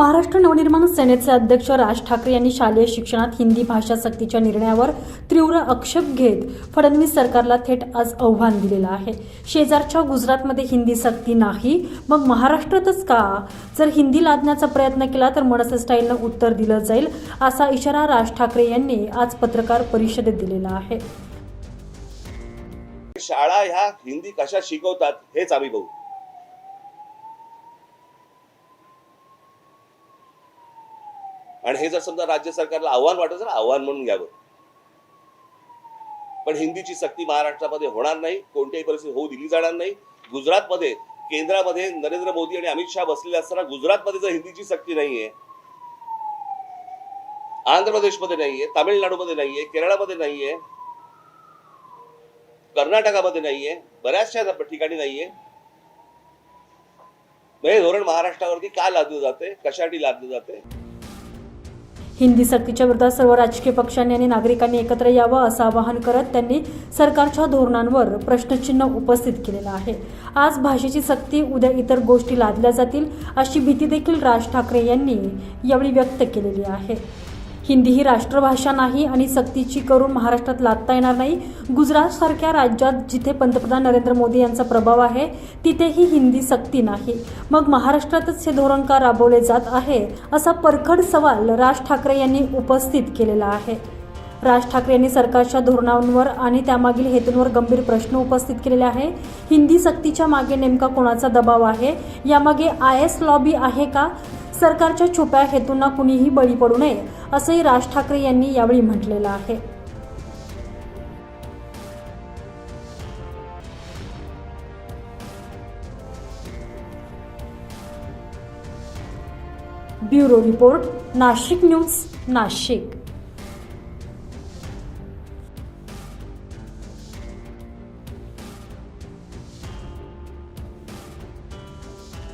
महाराष्ट्र नवनिर्माण सेनेचे अध्यक्ष राज ठाकरे यांनी शालेय शिक्षणात हिंदी भाषा सक्तीच्या निर्णयावर तीव्र आक्षेप घेत फडणवीस सरकारला थेट आज आव्हान दिलेलं आहे. शेजारच्या गुजरातमध्ये हिंदी सक्ती नाही मग महाराष्ट्रातच का? जर हिंदी लादण्याचा प्रयत्न केला तर मनसे स्टाईलनं उत्तर दिलं जाईल असा इशारा राज ठाकरे यांनी आज पत्रकार परिषदेत दिलेला आहे. शाळा ह्या हिंदी कशा शिकवतात हेच आम्ही बघू. आणि हे जर समजा राज्य सरकारला आव्हान वाटत असेल आव्हान म्हणून घ्यावं. पण हिंदीची सक्ती महाराष्ट्रामध्ये होणार नाही कोणत्याही परिस्थिती होऊ दिली जाणार नाही. गुजरातमध्ये केंद्रामध्ये नरेंद्र मोदी आणि अमित शहा बसलेले असताना गुजरातमध्ये जर हिंदीची सक्ती नाहीये आंध्र प्रदेशमध्ये नाहीये तामिळनाडूमध्ये नाहीये केरळामध्ये नाहीये कर्नाटकामध्ये नाहीये बऱ्याचशा ठिकाणी नाहीये हे धोरण महाराष्ट्रावरती का लादलं जाते कशासाठी लादलं जाते हिंदी सक्तीच्या विरोधात सर्व राजकीय पक्षांनी आणि नागरिकांनी एकत्र यावं असं आवाहन करत त्यांनी सरकारच्या धोरणांवर प्रश्नचिन्ह उपस्थित केलेलं आहे. आज भाषेची सक्ती उद्या इतर गोष्टी लादल्या जातील अशी भीती देखील राज ठाकरे यांनी यावेळी व्यक्त केलेली आहे. हिंदी ही राष्ट्रभाषा नाही आणि सक्तीची करून महाराष्ट्रात लादता येणार नाही. गुजरातसारख्या राज्यात जिथे पंतप्रधान नरेंद्र मोदी यांचा प्रभाव आहे तिथेही हिंदी सक्ती नाही. मग महाराष्ट्रातच हे धोरण का राबवले जात आहे असा परखड सवाल राज ठाकरे यांनी उपस्थित केलेला आहे. राज ठाकरे यांनी सरकारच्या धोरणांवर आणि त्यामागील हेतूंवर गंभीर प्रश्न उपस्थित केलेले आहे. हिंदी सक्तीच्या मागे नेमका कोणाचा दबाव आहे? यामागे आय एस लॉबी आहे का? सरकारच्या छुप्या हेतूंना कुणीही बळी पडू नये असंही राज ठाकरे यांनी यावेळी म्हटलेलं आहे. Bureau report Nashik news Nashik.